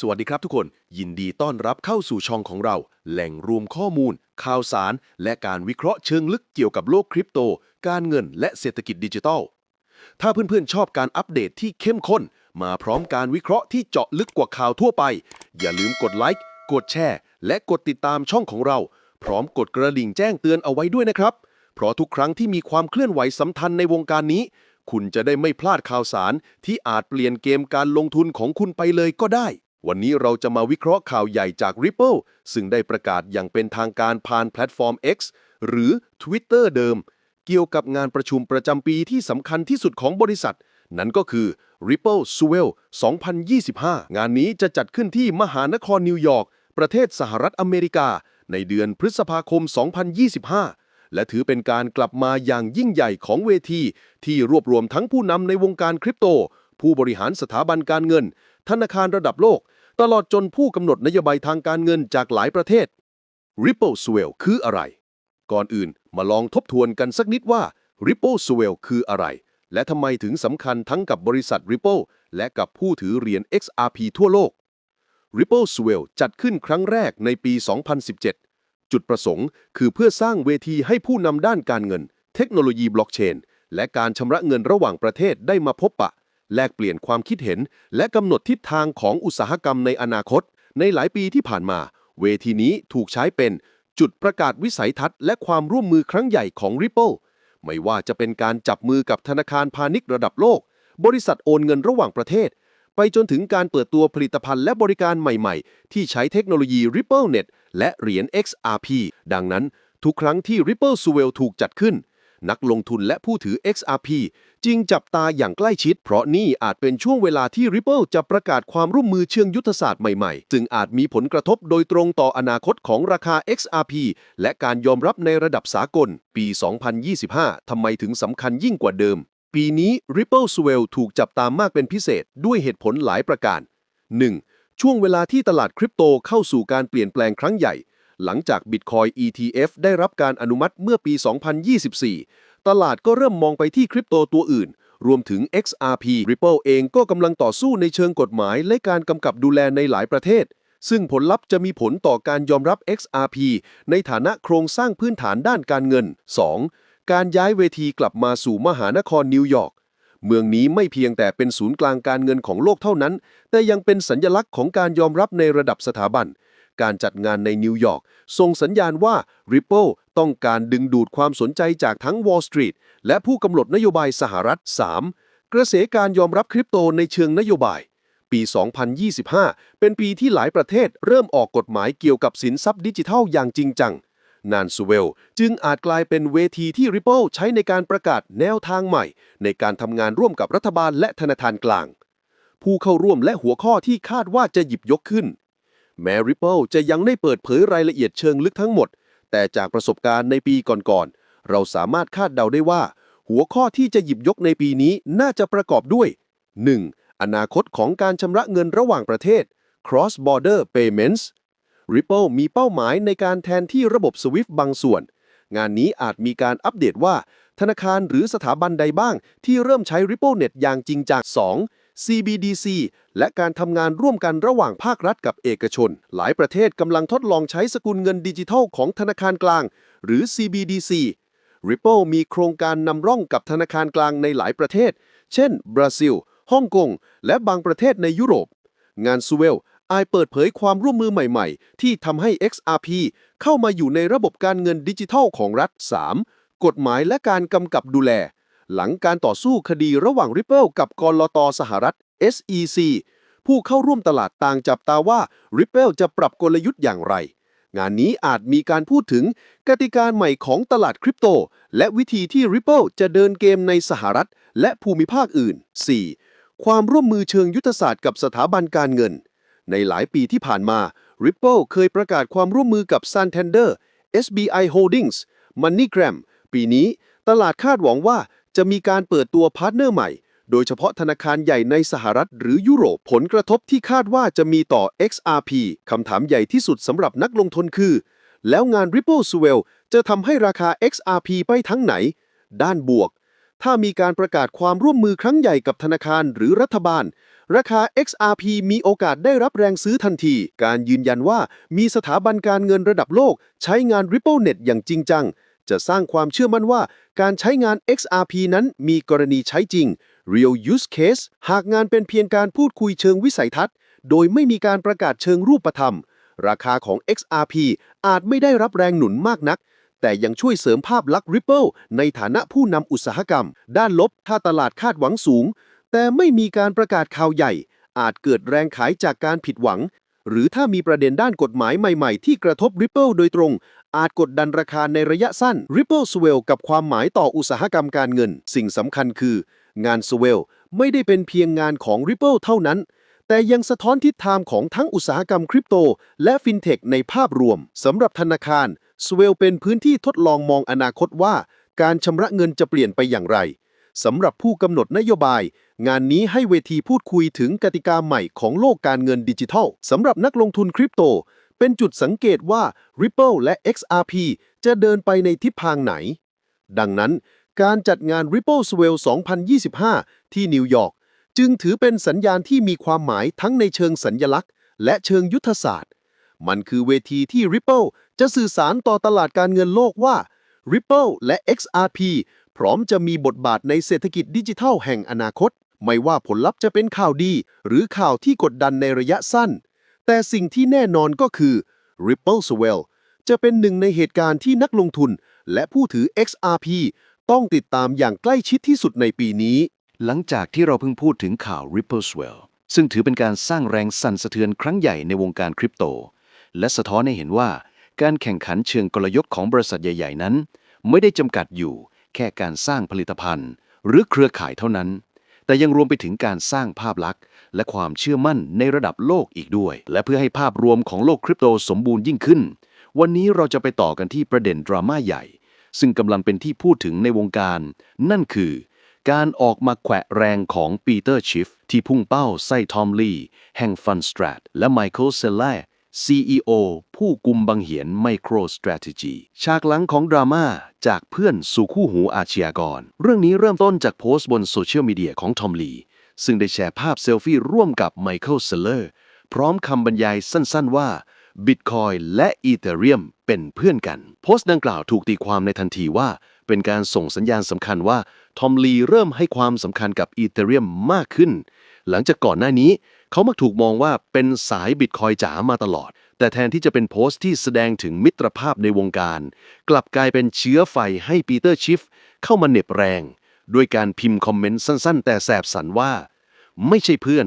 สวัสดีครับทุกคน ยินดีต้อนรับเข้าสู่ช่องของเรา แหล่งรวมข้อมูล ข่าวสาร และการวิเคราะห์เชิงลึกเกี่ยวกับโลกคริปโต การเงินและเศรษฐกิจดิจิทัล ถ้าเพื่อนๆ ชอบการอัปเดตที่เข้มข้น มาพร้อมการวิเคราะห์ที่เจาะลึกกว่าข่าวทั่วไป อย่าลืมกดไลค์กดแชร์และกดติดตามช่องของเรา พร้อมกดกระดิ่งแจ้งเตือนเอาไว้ด้วยนะครับ เพราะทุกครั้งที่มีความเคลื่อนไหวสำคัญในวงการนี้ คุณจะได้ไม่พลาดข่าวสารที่อาจเปลี่ยนเกมการลงทุนของคุณไปเลยก็ได้ วันนี้เราจะมาวิเคราะห์ข่าวใหญ่จาก Ripple ซึ่งได้ประกาศอย่างเป็นทางการผ่านแพลตฟอร์ม X หรือ Twitter เดิม เกี่ยวกับงานประชุมประจำปีที่สำคัญที่สุดของบริษัท นั่นก็คือ Ripple Swell 2025 งานนี้จะจัดขึ้นที่มหานครนิวยอร์ก ประเทศสหรัฐอเมริกา ในเดือนพฤษภาคม 2025และถือเป็นการกลับมาอย่างยิ่งใหญ่ของเวที ที่รวบรวมทั้งผู้นำในวงการคริปโต ผู้บริหารสถาบันการเงิน ธนาคารระดับโลก ตลอดจนผู้กำหนดนโยบายทางการเงินจากหลายประเทศ Ripple Swell คืออะไร ก่อนอื่นมาลองทบทวนกันสักนิดว่า Ripple Swell คืออะไร และทำไมถึงสำคัญทั้งกับบริษัท Ripple และกับผู้ถือเหรียญ XRP ทั่วโลก Ripple Swell จัดขึ้นครั้งแรกในปี 2017 จุดประสงค์คือเพื่อสร้างเวทีให้ผู้นำด้านการเงิน เทคโนโลยีบล็อกเชน และการชำระเงินระหว่างประเทศได้มาพบปะ แลกเปลี่ยนความคิดเห็น และกำหนดทิศทางของอุตสาหกรรมในอนาคต ในหลายปีที่ผ่านมา เวทีนี้ถูกใช้เป็นจุดประกาศวิสัยทัศน์และความร่วมมือครั้งใหญ่ของ Ripple ไม่ว่าจะเป็นการจับมือกับธนาคารพาณิชย์ระดับโลก บริษัทโอนเงินระหว่างประเทศ ไปจนถึงการเปิดตัวผลิตภัณฑ์และบริการใหม่ๆ ที่ใช้เทคโนโลยี RippleNet และเหรียญ XRP ดังนั้น ทุกครั้งที่ Ripple Swell ถูกจัดขึ้น นักลงทุนและผู้ถือ XRP จึงจับตาอย่างใกล้ชิด เพราะนี่อาจเป็นช่วงเวลาที่ Ripple จะประกาศความร่วมมือเชิงยุทธศาสตร์ใหม่ๆ ซึ่งอาจมีผลกระทบโดยตรงต่ออนาคตของราคา XRP และการยอมรับในระดับสากล ปี 2025 ทำไมถึงสำคัญยิ่งกว่าเดิม ปีนี้ Ripple Swell ถูกจับตามมากเป็นพิเศษด้วยเหตุผลหลายประการ 1. ช่วงเวลาที่ตลาดคริปโตเข้าสู่การเปลี่ยนแปลงครั้งใหญ่ หลังจาก Bitcoin ETF ได้รับการอนุมัติเมื่อปี 2024 ตลาดก็เริ่มมองไปที่คริปโตตัวอื่น รวมถึง XRP Ripple เองก็กำลังต่อสู้ในเชิงกฎหมาย และการกำกับดูแลในหลายประเทศ ซึ่งผลลัพธ์จะมีผลต่อการยอมรับ XRP ในฐานะโครงสร้างพื้นฐานด้านการเงิน 2. การย้ายเวทีกลับมาสู่มหานครนิวยอร์กเมืองนี้ไม่เพียงแต่เป็นศูนย์กลางการเงินของโลกเท่านั้น แต่ยังเป็นสัญญลักษณ์ของการยอมรับในระดับสถาบัน การจัดงานในนิวยอร์กส่งสัญญาณว่า Ripple ต้องการดึงดูดความสนใจจากทั้ง Wall Street และผู้กำหนดนโยบายสหรัฐ 3. กระแสการยอมรับคริปโตในเชิงนโยบาย ปี 2025 เป็นปีที่หลายประเทศเริ่มออกกฎหมายเกี่ยวกับสินทรัพย์ดิจิทัลอย่างจริงจังนานสเวลจึงอาจกลายเป็นเวทีที่ Ripple ใช้ในการประกาศแนวทางใหม่ ในการทำงานร่วมกับรัฐบาลและธนาคารกลาง ผู้เข้าร่วมและหัวข้อที่คาดว่าจะหยิบยกขึ้น แม้ Ripple จะยังไม่เปิดเผยรายละเอียดเชิงลึกทั้งหมด แต่จากประสบการณ์ในปีก่อนๆ เราสามารถคาดเดาได้ว่า หัวข้อที่จะหยิบยกในปีนี้น่าจะประกอบด้วย 1. อนาคตของการชำระเงินระหว่างประเทศ cross border payments Ripple มีเป้าหมายในการแทนที่ระบบ SWIFT บางส่วน งานนี้อาจมีการอัปเดตว่า ธนาคารหรือสถาบันใดบ้างที่เริ่มใช้ RippleNet อย่างจริงจัง 2. CBDC และการทำงานร่วมกันระหว่างภาครัฐกับเอกชน หลายประเทศกำลังทดลองใช้สกุลเงินดิจิทัลของธนาคารกลาง หรือ CBDC Ripple มีโครงการนำร่องกับธนาคารกลางในหลายประเทศ เช่น บราซิล ฮ่องกง และบางประเทศในยุโรป งานซูเวลอายเปิดเผยความร่วมมือใหม่ๆ ที่ทำให้ XRP เข้ามาอยู่ในระบบการเงินดิจิทัลของรัฐ 3. กฎหมายและการกำกับดูแล หลังการต่อสู้คดีระหว่าง Ripple กับกลตสหรัฐ SEC ผู้เข้าร่วมตลาดต่างจับตาว่า Ripple จะปรับกลยุทธ์อย่างไร งานนี้อาจมีการพูดถึงกติกาใหม่ของตลาดคริปโต และวิธีที่ Ripple จะเดินเกมในสหรัฐ และภูมิภาคอื่น 4. ความร่วมมือเชิงยุทธศาสตร์กับสถาบันการเงิน ในหลายปีที่ผ่านมา Ripple เคยประกาศความร่วมมือกับ Santander SBI Holdings MoneyGram ปีนี้ตลาดคาดหวังว่า จะมีการเปิดตัวพาร์ทเนอร์ใหม่ โดยเฉพาะธนาคารใหญ่ในสหรัฐหรือยุโรปผลกระทบที่คาดว่าจะมีต่อ XRP คำถามใหญ่ที่สุดสำหรับนักลงทุนคือ แล้วงาน Ripple Swell จะทำให้ราคา XRP ไปทั้งไหน ด้านบวก ถ้ามีการประกาศความร่วมมือครั้งใหญ่กับธนาคารหรือรัฐบาล ราคา XRP มีโอกาสได้รับแรงซื้อทันที การยืนยันว่ามีสถาบันการเงินระดับโลก ใช้งาน RippleNet อย่างจริงจัง จะสร้างความเชื่อมั่นว่าการใช้งาน XRP นั้นมีกรณีใช้จริง real use case หากงานเป็นเพียงการพูดคุยเชิงวิสัยทัศน์ โดยไม่มีการประกาศเชิงรูปธรรม ราคาของ XRP อาจไม่ได้รับแรงหนุนมากนัก แต่ยังช่วยเสริมภาพลักษณ์ Ripple ในฐานะผู้นำอุตสาหกรรม ด้านลบถ้าตลาดคาดหวังสูง แต่ไม่มีการประกาศข่าวใหญ่ อาจเกิดแรงขายจากการผิดหวัง หรือถ้ามีประเด็นด้านกฎหมายใหม่ๆ ที่กระทบ Ripple โดยตรง อาจกดดันราคาในระยะสั้น Ripple Swell กับความหมายต่ออุตสาหกรรมการเงิน สิ่งสำคัญคือ งาน Swell ไม่ได้เป็นเพียงงานของ Ripple เท่านั้น แต่ยังสะท้อนทิศทางของทั้งอุตสาหกรรมคริปโต และฟินเทคในภาพรวมสำหรับธนาคาร Swell เป็นพื้นที่ทดลองมองอนาคตว่า การชำระเงินจะเปลี่ยนไปอย่างไรสำหรับผู้กำหนดนโยบาย งานนี้ให้เวทีพูดคุยถึงกติกาใหม่ของโลกการเงินดิจิทัลสำหรับนักลงทุนคริปโต เป็นจุดสังเกตว่า Ripple และ XRP จะเดินไปในทิศทางไหน ดังนั้น การจัดงาน Ripple Swell 2025 ที่นิวยอร์กจึงถือเป็นสัญญาณที่มีความหมายทั้งในเชิงสัญญลักษณ์ และเชิงยุทธศาสตร์ มันคือเวทีที่ Ripple จะสื่อสารต่อตลาดการเงินโลกว่า Ripple และ XRP พร้อมจะมีบทบาทในเศรษฐกิจดิจิทัลแห่งอนาคต ไม่ว่าผลลัพธ์จะเป็นข่าวดี หรือข่าวที่กดดันในระยะสั้น แต่สิ่งที่แน่นอนก็คือ Ripple Swell จะเป็นหนึ่งในเหตุการณ์ที่นักลงทุน และผู้ถือ XRP ต้องติดตามอย่างใกล้ชิดที่สุดในปีนี้ หลังจากที่เราเพิ่งพูดถึงข่าว Ripple Swell ซึ่งถือเป็นการสร้างแรงสั่นสะเทือนครั้งใหญ่ในวงการคริปโต และสะท้อนให้เห็นว่า การแข่งขันเชิงกลยุทธ์ของบริษัทใหญ่ ๆ นั้น ไม่ได้จำกัดอยู่ แค่การสร้างผลิตภัณฑ์ หรือเครือข่ายเท่านั้น แต่ยังรวมไปถึงการสร้างภาพลักษณ์ และความเชื่อมั่นในระดับโลกอีกด้วย และเพื่อให้ภาพรวมของโลกคริปโตสมบูรณ์ยิ่งขึ้น วันนี้เราจะไปต่อกันที่ประเด็นดราม่าใหญ่ ซึ่งกำลังเป็นที่พูดถึงในวงการ นั่นคือ การออกมาแขวะแรงของปีเตอร์ชิฟที่พุ่งเป้าไส้ทอมลีแห่งฟันสตรัทและไมเคิลเซลล่ CEO ผู้กุมบังเหียน Micro Strategy ฉากหลังของดราม่าจากเพื่อนสู่คู่หูอาชญากร เรื่องนี้เริ่มต้นจากโพสต์บนโซเชียลมีเดียของทอมลีซึ่งได้แชร์ภาพเซลฟี่ร่วมกับไมเคิลเซเลอร์พร้อมคำบรรยายสั้นๆว่า Bitcoin และ Ethereum เป็นเพื่อนกัน โพสต์ดังกล่าวถูกตีความในทันทีว่า เป็นการส่งสัญญาณสำคัญว่าทอมลีเริ่มให้ความสำคัญกับ Ethereum มากขึ้น หลังจากก่อนหน้านี้ เขามักถูกมองว่าเป็นสายบิตคอยจ๋ามาตลอด แต่แทนที่จะเป็นโพสต์ที่แสดงถึงมิตรภาพในวงการ กลับกลายเป็นเชื้อไฟให้ปีเตอร์ชิฟเข้ามาเหน็บแรง ด้วยการพิมพ์คอมเมนต์สั้น ๆ แต่แสบสันว่า ไม่ใช่เพื่อน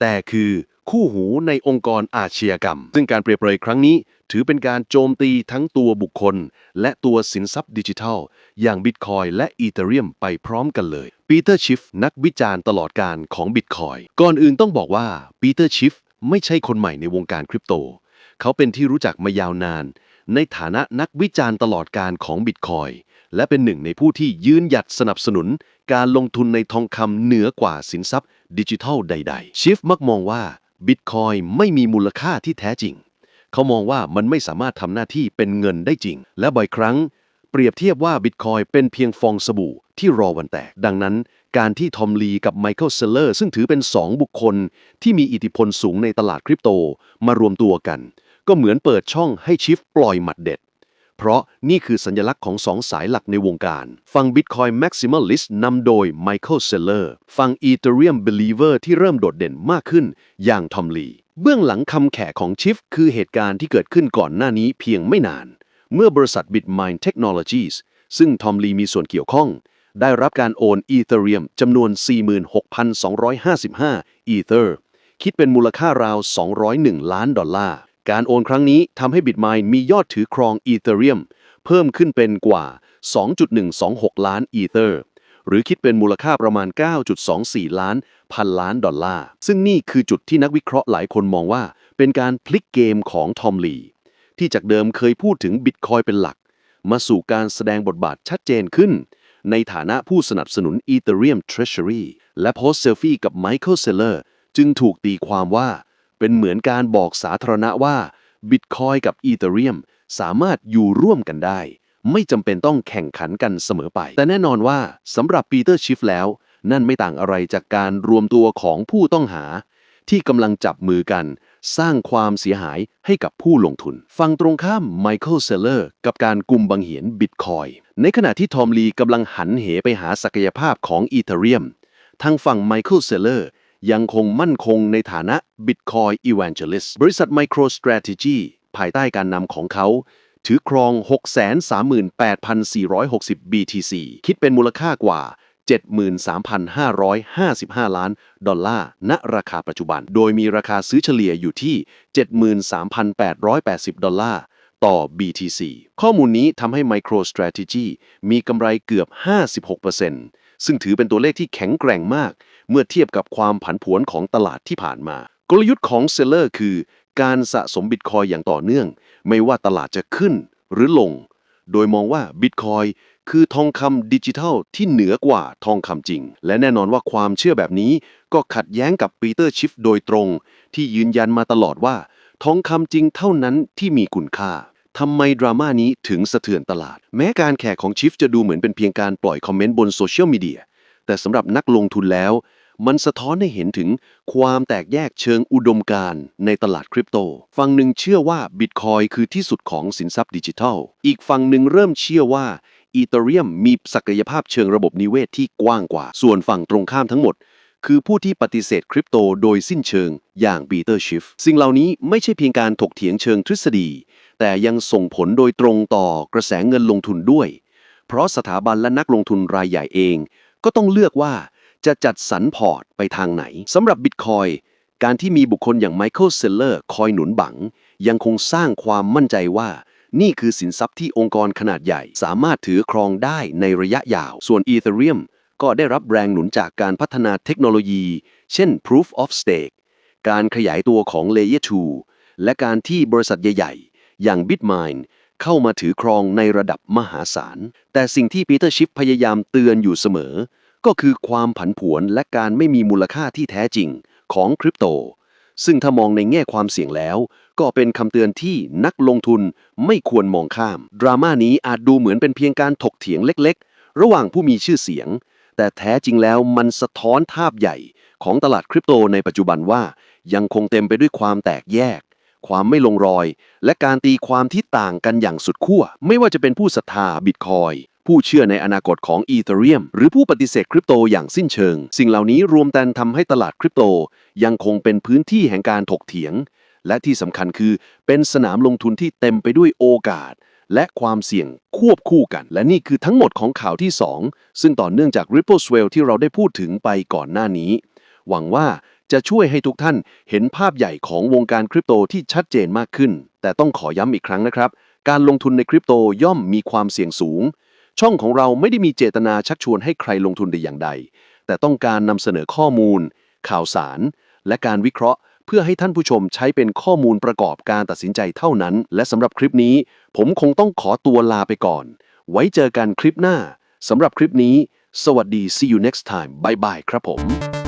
แต่คือคู่หูในองค์กรอาชญากรรม ซึ่งการเปรียบเปรยครั้งนี้ ถือเป็นการโจมตีทั้งตัวบุคคล และตัวสินทรัพย์ดิจิทัล อย่างบิตคอยและอีเธเรียมไปพร้อมกันเลย ปีเตอร์ชิฟนักวิจารณ์ตลอดการของบิตคอยก่อนอื่นต้องบอกว่าปีเตอร์ชิฟไม่ใช่คนใหม่ในวงการคริปโต เขาเป็นที่รู้จักมายาวนาน ในฐานะนักวิจารณ์ตลอดการของบิตคอยและเป็นหนึ่งในผู้ที่ยืนหยัดสนับสนุน การลงทุนในทองคำเหนือกว่าสินทรัพย์ดิจิทัลใด ๆ ชิฟมักมองว่าบิตคอยไม่มีมูลค่าที่แท้จริง เขามองว่ามันไม่สามารถทำหน้าที่เป็นเงินได้จริง และบ่อยครั้ง เปรียบเทียบว่าบิตคอยเป็นเพียงฟองสบู่ที่รอวันแตก ดังนั้น การที่ทอมลีกับไมเคิลเซเลอร์ซึ่งถือเป็น 2 บุคคล ที่มีอิทธิพลสูงในตลาดคริปโตมารวมตัวกัน ก็เหมือนเปิดช่องให้ชิฟปล่อยหมัดเด็ด เพราะนี่คือสัญลักษณ์ของสองสายหลักในวงการฟัง Bitcoin Maximalist นำโดย Michael Saylor ฟัง Ethereum Believer ที่เริ่มโดดเด่นมากขึ้น อย่างทอมลีเบื้องหลังคำแขกของชิฟคือเหตุการณ์ที่เกิดขึ้นก่อนหน้านี้เพียงไม่นาน เมื่อบริษัท Bitmine Technologies ซึ่งทอมลีมีส่วนเกี่ยวข้อง ได้รับการโอน Ethereum จำนวน 46,255 Ether คิดเป็นมูลค่าราว 201 ล้านดอลลาร์ การโอนครั้งนี้ทำให้ Bitmine มียอดถือครอง Ethereum เพิ่มขึ้นเป็นกว่า 2.126 ล้าน Ether หรือคิดเป็นมูลค่าประมาณ 9.24 ล้านพันล้านดอลลาร์ ซึ่งนี่คือจุดที่นักวิเคราะห์หลายคนมองว่า เป็นการพลิกเกมของทอมลี ที่จากเดิมเคยพูดถึงบิตคอยเป็นหลัก มาสู่การแสดงบทบาทชัดเจนขึ้น ในฐานะผู้สนับสนุน Ethereum Treasury และโพสเซลฟี่กับ Michael Saylor จึงถูกตีความว่า เป็นเหมือนการบอกสาธารณะว่า Bitcoin กับ Ethereum สามารถอยู่ร่วมกันได้ ไม่จำเป็นต้องแข่งขันกันเสมอไป แต่แน่นอนว่าสำหรับปีเตอร์ชิฟแล้ว นั่นไม่ต่างอะไรจากการรวมตัวของผู้ต้องหา ที่กำลังจับมือกัน สร้างความเสียหายให้กับผู้ลงทุนฟังตรงข้ามไมเคิลเซเลอร์กับการกลุ่มบังเหียนบิตคอยในขณะที่ทอมลีกำลังหันเหไปหาศักยภาพของอีเธเรียมทางฝั่งไมเคิลเซเลอร์ยังคงมั่นคงในฐานะ Bitcoin Evangelist บริษัท MicroStrategy ภายใต้การนำของเขา ถือครอง 638,460 BTC คิดเป็นมูลค่ากว่า 73,555 ล้าน ดอลลาร์ ณ ราคาปัจจุบัน โดยมีราคาซื้อเฉลี่ยอยู่ที่ 73,880 ดอลลาร์ ต่อ BTC ข้อมูลนี้ทำให้ MicroStrategy มีกำไรเกือบ 56%ซึ่งถือเป็นตัวเลขที่แข็งแกร่งมาก เมื่อเทียบกับความผันผวนของตลาดที่ผ่านมา กลยุทธ์ของเซลเลอร์คือ การสะสมบิตคอยอย่างต่อเนื่อง ไม่ว่าตลาดจะขึ้นหรือลง โดยมองว่าบิตคอยคือทองคำดิจิทัลที่เหนือกว่าทองคำจริง และแน่นอนว่าความเชื่อแบบนี้ก็ขัดแย้งกับปีเตอร์ชิฟโดยตรง ที่ยืนยันมาตลอดว่า ทองคำจริงเท่านั้นที่มีคุณค่าทำไมดราม่านี้ถึงสะเทือนตลาด แม้การแขกของชิฟจะดูเหมือนเป็นเพียงการปล่อยคอมเมนต์บนโซเชียลมีเดียแต่สำหรับนักลงทุนแล้ว มันสะท้อนให้เห็นถึงความแตกแยกเชิงอุดมการณ์ในตลาดคริปโต ฝั่งหนึ่งเชื่อว่าบิตคอยคือที่สุดของสินทรัพย์ดิจิทัล อีกฝั่งหนึ่งเริ่มเชื่อว่าอีเทเรียมมีศักยภาพเชิงระบบนิเวศที่กว้างกว่า ส่วนฝั่งตรงข้ามทั้งหมด คือผู้ที่ปฏิเสธคริปโตโดยสิ้นเชิงอย่างปีเตอร์ชิฟสิ่งเหล่านี้ไม่ใช่เพียงการถกเถียงเชิงทฤษฎี แต่ยังส่งผลโดยตรงต่อกระแสเงินลงทุนด้วย เพราะสถาบันและนักลงทุนรายใหญ่เอง ก็ต้องเลือกว่า จะจัดสรรพอร์ตไปทางไหนสำหรับบิตคอยการที่มีบุคคลอย่างไมเคิลเซลเลอร์คอยหนุนบัง ยังคงสร้างความมั่นใจว่า นี่คือสินทรัพย์ที่องค์กรขนาดใหญ่ สามารถถือครองได้ในระยะยาว ส่วน Ethereum ก็ได้รับแรงหนุนจากการพัฒนาเทคโนโลยี เช่น Proof of Stake การขยายตัวของ Layer 2 และการที่บริษัทใหญ่ ๆ อย่าง Bitmine เข้ามาถือครองในระดับมหาศาล แต่สิ่งที่ปีเตอร์ชิฟพยายามเตือนอยู่เสมอ ก็คือความผันผวนและการไม่มีมูลค่าที่แท้จริงของคริปโต ซึ่งถ้ามองในแง่ความเสี่ยงแล้ว ก็เป็นคำเตือนที่นักลงทุนไม่ควรมองข้าม ดราม่านี้อาจดูเหมือนเป็นเพียงการถกเถียงเล็กๆ ระหว่างผู้มีชื่อเสียง แต่แท้จริงแล้วมันสะท้อนภาพใหญ่ของตลาดคริปโตในปัจจุบันว่ายังคงเต็มไปด้วยความแตกแยก ความไม่ลงรอย และการตีความที่ต่างกันอย่างสุดขั้ว ไม่ว่าจะเป็นผู้ศรัทธาบิตคอย ผู้เชื่อในอนาคตของอีเธเรียมหรือผู้ปฏิเสธคริปโตอย่างสิ้นเชิง สิ่งเหล่านี้รวมกันทำให้ตลาดคริปโต ยังคงเป็นพื้นที่แห่งการถกเถียง และที่สำคัญคือเป็นสนามลงทุนที่เต็มไปด้วยโอกาส และความเสี่ยงควบคู่กัน และนี่คือทั้งหมดของข่าวที่ 2 ซึ่งต่อเนื่องจาก Ripple Swell ที่เราได้พูดถึงไปก่อนหน้านี้ หวังว่าจะช่วยให้ทุกท่านเห็นภาพใหญ่ของวงการคริปโตที่ชัดเจนมากขึ้น แต่ต้องขอย้ำอีกครั้งนะครับ การลงทุนในคริปโตย่อมมีความเสี่ยงสูง ช่องของเราไม่ได้มีเจตนาชักชวนให้ใครลงทุนแต่อย่างใด แต่ต้องการนำเสนอข้อมูล ข่าวสาร และการวิเคราะห์ เพื่อให้ท่านผู้ชมใช้เป็นข้อมูลประกอบการตัดสินใจเท่านั้น และสำหรับคลิปนี้ ผมคงต้องขอตัวลาไปก่อน ไว้เจอกันคลิปหน้าสำหรับคลิปนี้ สวัสดี see you next time bye bye ครับผม